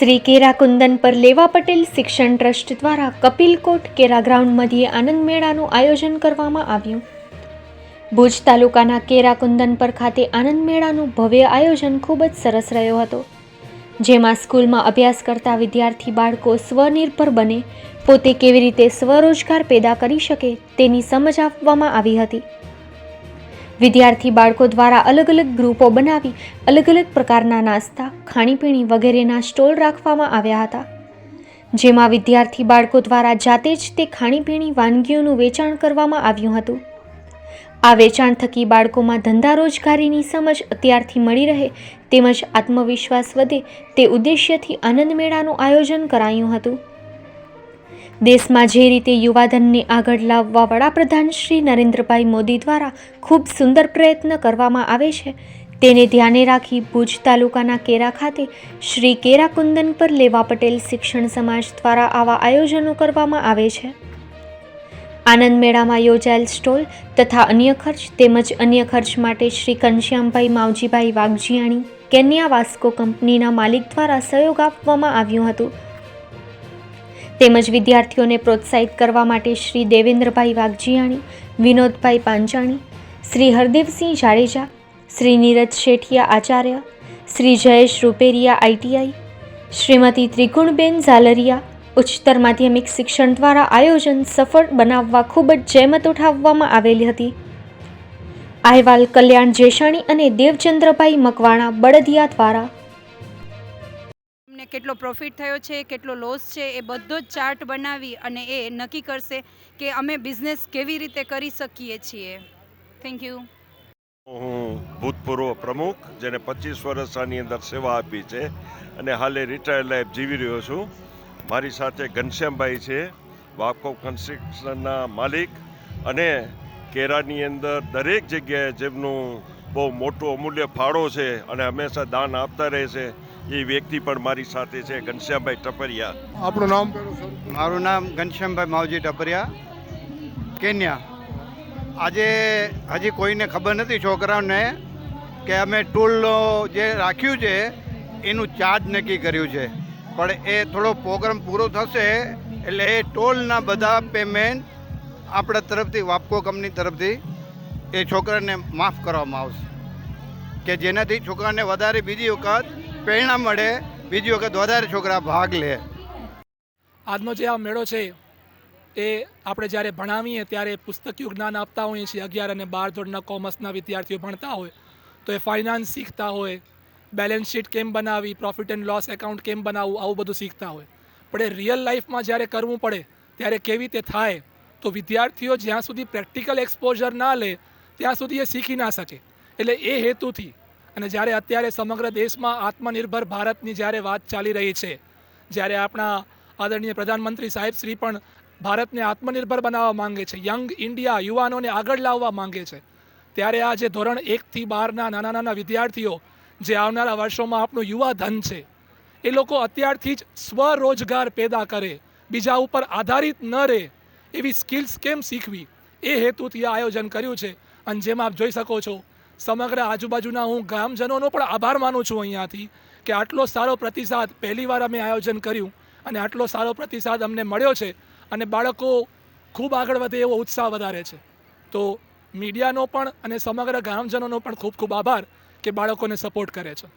શ્રી કેરા કુંદન પર લેવા પટેલ શિક્ષણ ટ્રસ્ટ દ્વારા કપિલકોટ કેરા ગ્રાઉન્ડ મધ્યે આનંદ મેળાનું આયોજન કરવામાં આવ્યું. ભુજ તાલુકાના કેરા કુંદન પર ખાતે આનંદ મેળાનું ભવ્ય આયોજન ખૂબ જ સરસ રહ્યો હતો, જેમાં સ્કૂલમાં અભ્યાસ કરતા વિદ્યાર્થી બાળકો સ્વનિર્ભર બને, પોતે કેવી રીતે સ્વરોજગાર પેદા કરી શકે તેની સમજ આપવામાં આવી હતી. વિદ્યાર્થી બાળકો દ્વારા અલગ અલગ ગ્રુપો બનાવી, અલગ અલગ પ્રકારના નાસ્તા, ખાણીપીણી વગેરેના સ્ટોલ રાખવામાં આવ્યા હતા. જેમાં વિદ્યાર્થી બાળકો દ્વારા જાતે જ તે ખાણીપીણી વાનગીઓનું વેચાણ કરવામાં આવ્યું હતું. આ વેચાણ થકી બાળકોમાં ધંધા રોજગારીની સમજ અત્યારથી મળી રહે, તેમજ આત્મવિશ્વાસ વધે તે ઉદ્દેશ્યથી આનંદ મેળાનું આયોજન કરાયું હતું. દેશમાં જે રીતે યુવાધનને આગળ લાવવા વડાપ્રધાન શ્રી નરેન્દ્રભાઈ મોદી દ્વારા ખૂબ સુંદર પ્રયત્ન કરવામાં આવે છે, તેને ધ્યાને રાખી ભુજ તાલુકાના કેરા ખાતે શ્રી કેરા કુંદન પર લેવા પટેલ શિક્ષણ સમાજ દ્વારા આવા આયોજનો કરવામાં આવે છે. આનંદ મેળામાં યોજાયેલ સ્ટોલ તથા અન્ય ખર્ચ તેમજ અન્ય ખર્ચ માટે શ્રી ઘનશ્યામભાઈ માવજીભાઈ વાઘજીયાણી કેન્યા વાસ્કો કંપનીના માલિક દ્વારા સહયોગ આપવામાં આવ્યું હતું. તેમજ વિદ્યાર્થીઓને પ્રોત્સાહિત કરવા માટે શ્રી દેવેન્દ્રભાઈ વાઘજીયાણી, વિનોદભાઈ પાંચાણી શ્રી હરદેવસિંહ જાડેજા, શ્રી નીરજ શેઠિયા આચાર્ય, શ્રી જયેશ રૂપેરિયા આઈટીઆઈ, શ્રીમતી ત્રિગુણબેન ઝાલરિયા ઉચ્ચતર માધ્યમિક શિક્ષણ દ્વારા આયોજન સફળ બનાવવા ખૂબ જ જહેમત ઉઠાવવામાં આવેલી હતી. અહેવાલ કલ્યાણ જેશાણી અને દેવચંદ્રભાઈ મકવાણા બળદિયા દ્વારા કેટલો પ્રોફિટ થયો છે, કેટલો લોસ છે, એ બધો જ ચાર્ટ બનાવી અને એ નક્કી કરશે કે અમે બિઝનેસ કેવી રીતે કરી શકીએ છીએ. થેન્ક યુ હું ભૂતપૂર્વ પ્રમુખ, જેને પચીસ વર્ષ આની અંદર સેવા આપી છે અને હાલે રિટાયર લાઈફ જીવી રહ્યો છું. મારી સાથે ઘનશ્યામભાઈ છે વાપકો કન્સ્ટ્રક્શનના માલિક અને કેરાની અંદર દરેક જગ્યાએ જેમનું બહુ મોટું અમૂલ્ય ફાળો છે અને હંમેશા દાન આપતા રહે છે એ વ્યક્તિ પણ મારી સાથે છે ઘનશ્યામભાઈ ટપરિયા. આપણું નામ મારું નામ ઘનશ્યામભાઈ માવજી ટપરિયા. કેન્યા. આજે હજી કોઈને ખબર નથી છોકરાઓને કે અમે ટૂલ જે રાખ્યું છે એનું ચાર્જ નક્કી કર્યું છે. પણ એ થોડો પ્રોગ્રામ પૂરો થશે એટલે એ ટોલના બધા પેમેન્ટ આપણા તરફથી વાપકો કંપની તરફથી એ છોકરાને માફ કરવામાં આવશે. કે જેનાથી છોકરાને વધારે બીજી વખત પ્રેરણા મળે. બીજી વખત વધારે છોકરા ભાગ લે. આજનો જે આ મેળો છે, એ આપણે જ્યારે ભણાવીએ ત્યારે પુસ્તકીય જ્ઞાન આપતા હોઈએ છીએ, અગિયાર અને બાર ધોરણના કોમર્સના વિદ્યાર્થીઓ ભણતા હોય, તો એ ફાઇનાન્સ શીખતા હોય બેલેન્સ શીટ કેમ બનાવી પ્રોફિટ એન્ડ લોસ એકાઉન્ટ કેમ બનાવવું, આવું બધું શીખતા હોય. પણ એ રિયલ લાઈફમાં જ્યારે કરવું પડે, ત્યારે કેવી રીતે થાય, તો વિદ્યાર્થીઓ જ્યાં સુધી પ્રેક્ટિકલ એક્સપોઝર ના લે, ત્યાં સુધી એ શીખી ના શકે. એટલે એ હેતુથી અને જ્યારે અત્યારે સમગ્ર દેશમાં આત્મનિર્ભર ભારતની જ્યારે વાત ચાલી રહી છે, જ્યારે આપણા આદરણીય પ્રધાનમંત્રી સાહેબ શ્રી પણ ભારતને આત્મનિર્ભર બનાવવા માંગે છે, યંગ ઇન્ડિયા યુવાનોને આગળ લાવવા માંગે છે, ત્યારે આ જે ધોરણ એકથી બારના નાના નાના વિદ્યાર્થીઓ જે આવનારા વર્ષોમાં આપણું યુવા ધન છે, એ લોકો અત્યારથી જ સ્વરોજગાર પેદા કરે, બીજા ઉપર આધારિત ન રહે, એવી સ્કિલ્સ કેમ શીખવી, એ હેતુથી આ આયોજન કર્યું છે, અને જેમ આપ જોઈ શકો છો સમગ્ર આજુબાજુના હું ગ્રામજનોનો પણ આભાર માનું છું અહીંયાથી કે આટલો સારો પ્રતિસાદ પહેલીવાર અમે આયોજન કર્યું અને આટલો સારો પ્રતિસાદ અમને મળ્યો છે અને બાળકો ખૂબ આગળ વધે એવો ઉત્સાહ વધારે છે. તો મીડિયાનો પણ અને સમગ્ર ગ્રામજનોનો પણ ખૂબ ખૂબ આભાર કે બાળકોને સપોર્ટ કરે છે.